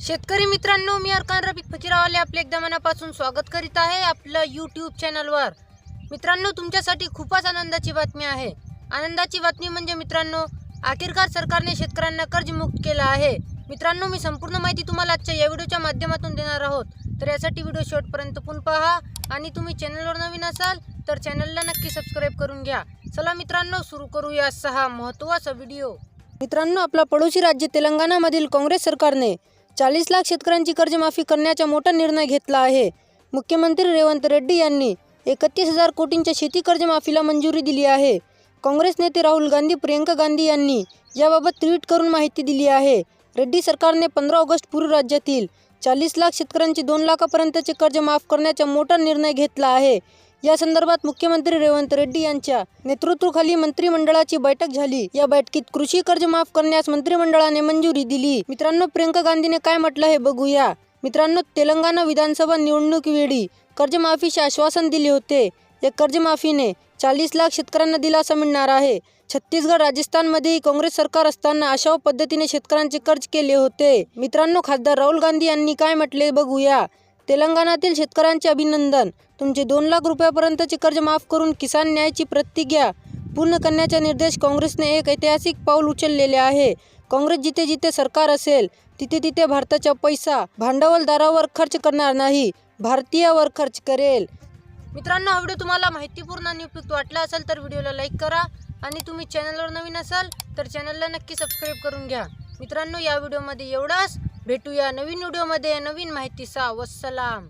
शेतकरी मित्रांनो मी अरकान रफिक फकीरावाले आपले एकदा मनापासून स्वागत करीत आहे आपलं यूट्यूब चॅनलवर मित्रांनो तुमच्यासाठी खूपच आनंदाची बातमी आहे. आनंदाची बातमी म्हणजे मित्रांनो आखिरकार सरकारने शेतकऱ्यांना कर्जमुक्त केलं आहे. मित्रांनो मी संपूर्ण माहिती तुम्हाला आजच्या या व्हिडिओच्या माध्यमातून देणार आहोत. तर यासाठी व्हिडिओ शेवटपर्यंत पण पहा आणि तुम्ही चॅनलवर नवीन असाल तर चॅनलला नक्की सबस्क्राईब करून घ्या. चला मित्रांनो सुरू करूया सहा महत्त्वाचा व्हिडिओ. मित्रांनो आपला पडोशी राज्य तेलंगणामधील काँग्रेस सरकारने चाळीस लाख शेतकऱ्यांची कर्जमाफी करण्याचा मोठा निर्णय घेतला आहे. मुख्यमंत्री रेवंत रेड्डी यांनी एकतीस हजार कोटींच्या शेती कर्जमाफीला मंजुरी दिली आहे. काँग्रेस नेते राहुल गांधी प्रियंका गांधी यांनी याबाबत ट्विट करून माहिती दिली आहे. रेड्डी सरकारने पंधरा ऑगस्ट पूर्व राज्यातील चाळीस लाख शेतकऱ्यांचे दोन लाखापर्यंतचे कर्ज माफ करण्याचा मोठा निर्णय घेतला आहे. या संदर्भात मुख्यमंत्री रेवंत रेड्डी यांच्या नेतृत्वाखाली मंत्रिमंडळाची बैठक झाली. या बैठकीत कृषी कर्ज माफ करण्यास मंत्रिमंडळाने मंजुरी दिली. मित्रांनो प्रियंका गांधीने काय म्हटलं हे बघूया. मित्रांनो तेलंगणा विधानसभा निवडणुकीवेळी कर्जमाफीचे आश्वासन दिले होते. या कर्जमाफीने चाळीस लाख शेतकऱ्यांना दिलासा मिळणार आहे. छत्तीसगड राजस्थानमध्येही काँग्रेस सरकार असताना अशा पद्धतीने शेतकऱ्यांचे कर्ज केले होते. मित्रांनो खासदार राहुल गांधी यांनी काय म्हटले बघूया. तेलंगणातील शेतकऱ्यांचे अभिनंदन. तुमचे दोन लाख रुपयापर्यंतचे कर्ज माफ करून किसान न्यायाची प्रतिज्ञा पूर्ण करण्याचा निर्देश काँग्रेसने एक ऐतिहासिक पाऊल उचललेले आहे. काँग्रेस जिथे जिथे सरकार असेल तिथे तिथे भारताचा पैसा भांडवलदारावर खर्च करणार नाही. भारतीयावर खर्च करेल. मित्रांनो हा व्हिडिओ तुम्हाला माहितीपूर्ण आणि उपयुक्त वाटला असेल तर व्हिडिओला लाईक करा आणि तुम्ही चॅनलवर नवीन असाल तर चॅनलला नक्की सबस्क्राईब करून घ्या. मित्रांनो या व्हिडिओमध्ये एवढाच. भेटूया नवीन व्हिडिओमध्ये नवीन माहितीसा वसलाम